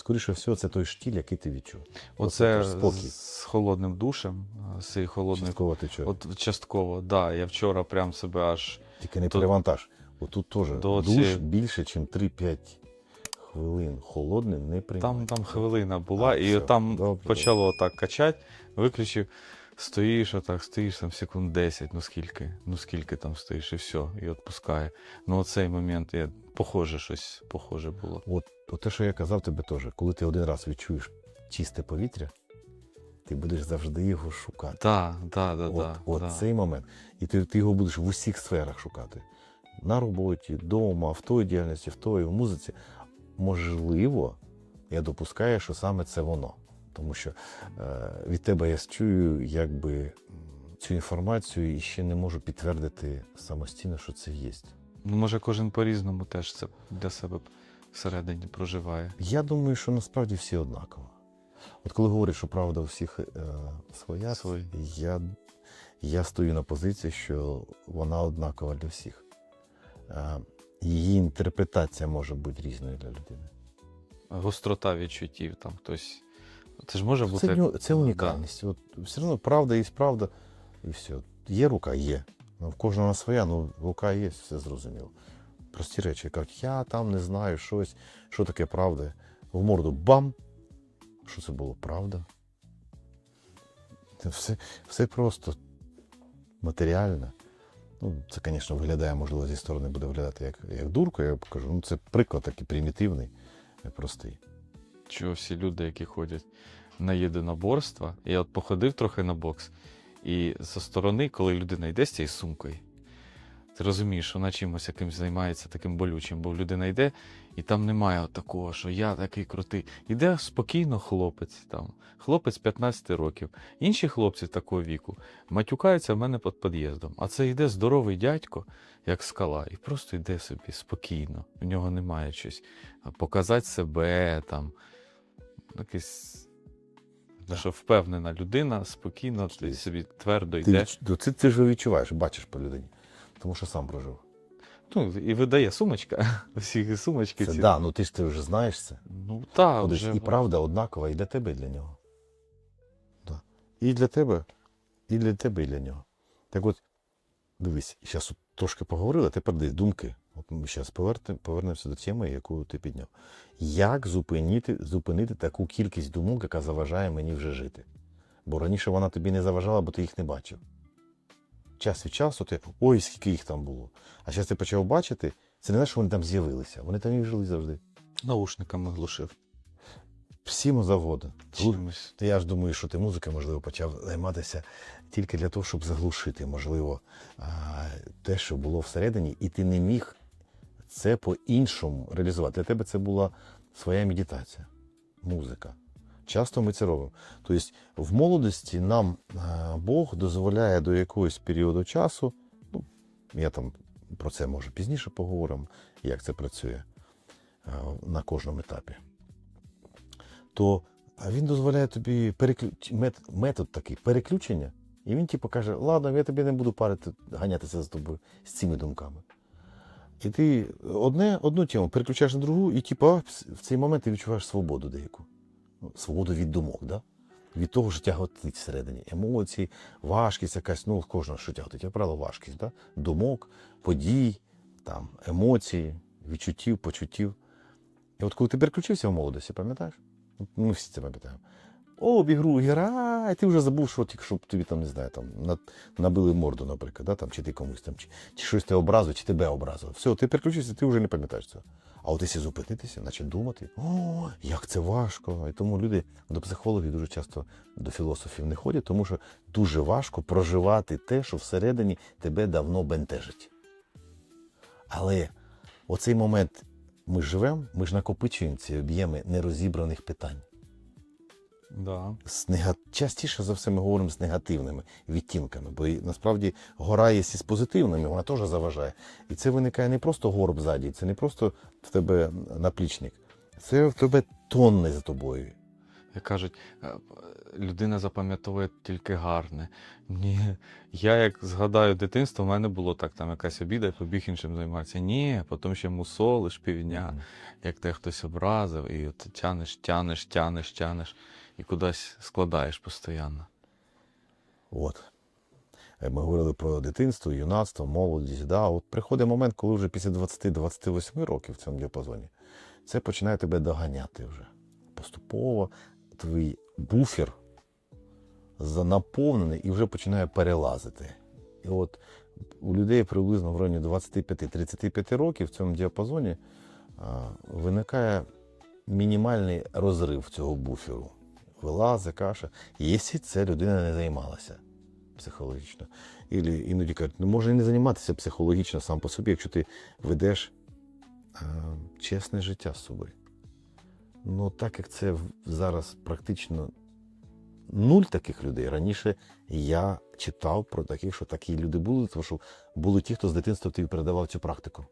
Скоріше всього, це той штіль, який ти відчув. Оце спокій. з холодним душем, з цієї холодної... Частково ти чуєш. От частково, да. Я вчора прям себе аж. Тільки не перевантаж. перевантаж. Отут теж До душ ці... більше, ніж 3-5 хвилин. Холодним не приймає. Там, там хвилина була, А, і все, там добре, почало так качати, виключив, стоїш, отак, стоїш там секунд 10, ну скільки, ну скільки там стоїш, і все, і відпускає. Ну оцей момент, я, похоже, щось похоже було. От, от те, що я казав тобі теж, коли ти один раз відчуєш чисте повітря, ти будеш завжди його шукати. Так, так, так, от, так. от цей момент. І ти, ти його будеш в усіх сферах шукати. На роботі, вдома, в той діяльності, в той, в музиці. Можливо, я допускаю, що саме це воно. Тому що е, від тебе я чую якби цю інформацію і ще не можу підтвердити самостійно, що це є. Ну, може, кожен по-різному теж це для себе всередині проживає. Я думаю, що насправді всі однаково. От коли говорять, що правда у всіх е, своя, Свої. я, я стою на позиції, що вона однакова для всіх. Е, її інтерпретація може бути різною для людини. Гострота відчуттів там хтось. Це ж може бути. Це, унікальність. От, все одно правда є правда, і все. Є рука, є. Ну, в кожного своя, ну рука є, все зрозуміло. Прості речі, кажуть, я там не знаю щось, що таке правда. В морду бам! Що це було? Правда? Це все, все просто матеріально. Ну, це, звісно, виглядає, можливо, зі сторони буде виглядати як, як дурка, я покажу. Ну, це приклад такий примітивний, е, простий. Що всі люди, які ходять на єдиноборства, я от походив трохи на бокс, і зі сторони, коли людина йде з цією сумкою, ти розумієш, що вона чимось якимось займається таким болючим, бо людина йде, і там немає такого, що я такий крутий. Іде спокійно хлопець там, хлопець 15 років. Інші хлопці такого віку матюкаються в мене під під'їздом. А це йде здоровий дядько, як скала, і просто йде собі спокійно. У нього немає щось показати себе там. Якийсь. Що впевнена людина, спокійно, ти собі твердо йде. ну, це, ти ж відчуваєш, бачиш по людині. Тому що сам прожив. Ну, і видає сумочка. Всі сумочки Це ці. да, ну ти ж ти вже знаєш це. Ну так, Ходиш, вже. і правда однакова і для тебе, і для нього. Да. І для тебе, і для тебе, і для нього. Так от, дивись, зараз трошки поговорили, а тепер дивись, думки. Зараз повернемося до теми, яку ти підняв. Як зупинити, зупинити таку кількість думок, яка заважає мені вже жити? Бо раніше вона тобі не заважала, бо ти їх не бачив. Час від часу ти ой, скільки їх там було. А зараз ти почав бачити, це не те, що вони там з'явилися, вони там і жили завжди. Наушниками глушив. Всім завгодно. Глу- Чимось. Я ж думаю, що ти музикою, можливо, почав займатися тільки для того, щоб заглушити, можливо, те, що було всередині, і ти не міг це по-іншому реалізувати. Для тебе це була своя медитація, музика. Часто ми це робимо. Тобто в молодості нам Бог дозволяє до якогось періоду часу, ну, я там про це може пізніше поговоримо, як це працює на кожному етапі то він дозволяє тобі переключ... метод, метод такий переключення. І він типу каже: ладно, я тобі не буду парити, ганятися за тобою з цими думками. І ти одне, одну тему переключаєш на другу, і типу, в цей момент ти відчуваєш свободу деяку. Ну, Свободу від думок, да? від того, що тяготить всередині. Емоції, важкість якась, ну, кожного що тяготить, як правило, важкість. Да? Думок, подій, там, емоцій, відчуттів, почуттів. І от коли ти переключився в молодості, пам'ятаєш? Ми всі це пам'ятаємо. Обігру гра, і ти вже забув, що тільки щоб тобі там, не знаю, там набили морду, наприклад, да, там, чи ти комусь там, чи, чи щось тебе образив, чи тебе образив. Все, ти переключився, ти вже не пам'ятаєш цього. А от якщо зупинитися, почати думати, о, як це важко. І тому люди до психологів дуже часто до філософів не ходять, тому що дуже важко проживати те, що всередині тебе давно бентежить. Але оцей момент ми живемо, ми ж накопичуємо ці об'єми нерозібраних питань. Да. З нега... Частіше за все ми говоримо з негативними відтінками, бо насправді гора є з позитивними, вона теж заважає. І це виникає не просто горб ззаді, це не просто в тебе наплічник, це в тебе тонни за тобою. Як кажуть, е, людина запам'ятовує тільки гарне. Ні, я як згадаю дитинство, в мене було так, там якась обіда, і побіг іншим займатися. Ні, потім ще мусолиш півдня, як тебе хтось образив, і от тянеш, тянеш, тянеш, тянеш, і кудись складаєш постійно. От. Е, Ми говорили про дитинство, юнацтво, молодість. Да? От приходить момент, коли вже після 20-28 років в цьому діапазоні це починає тебе доганяти вже. Поступово твій буфер занаповнений і вже починає перелазити. І от у людей приблизно в районі 25-35 років в цьому діапазоні виникає мінімальний розрив цього буферу. Вилази, каша. Якщо ця людина не займалася психологічно. Ілі іноді кажуть, ну може і не займатися психологічно сам по собі, якщо ти ведеш е, чесне життя з собою. Ну, так як це зараз практично нуль таких людей. Раніше я читав про таких, що такі люди були, тому що були ті, хто з дитинства тобі передавав цю практику.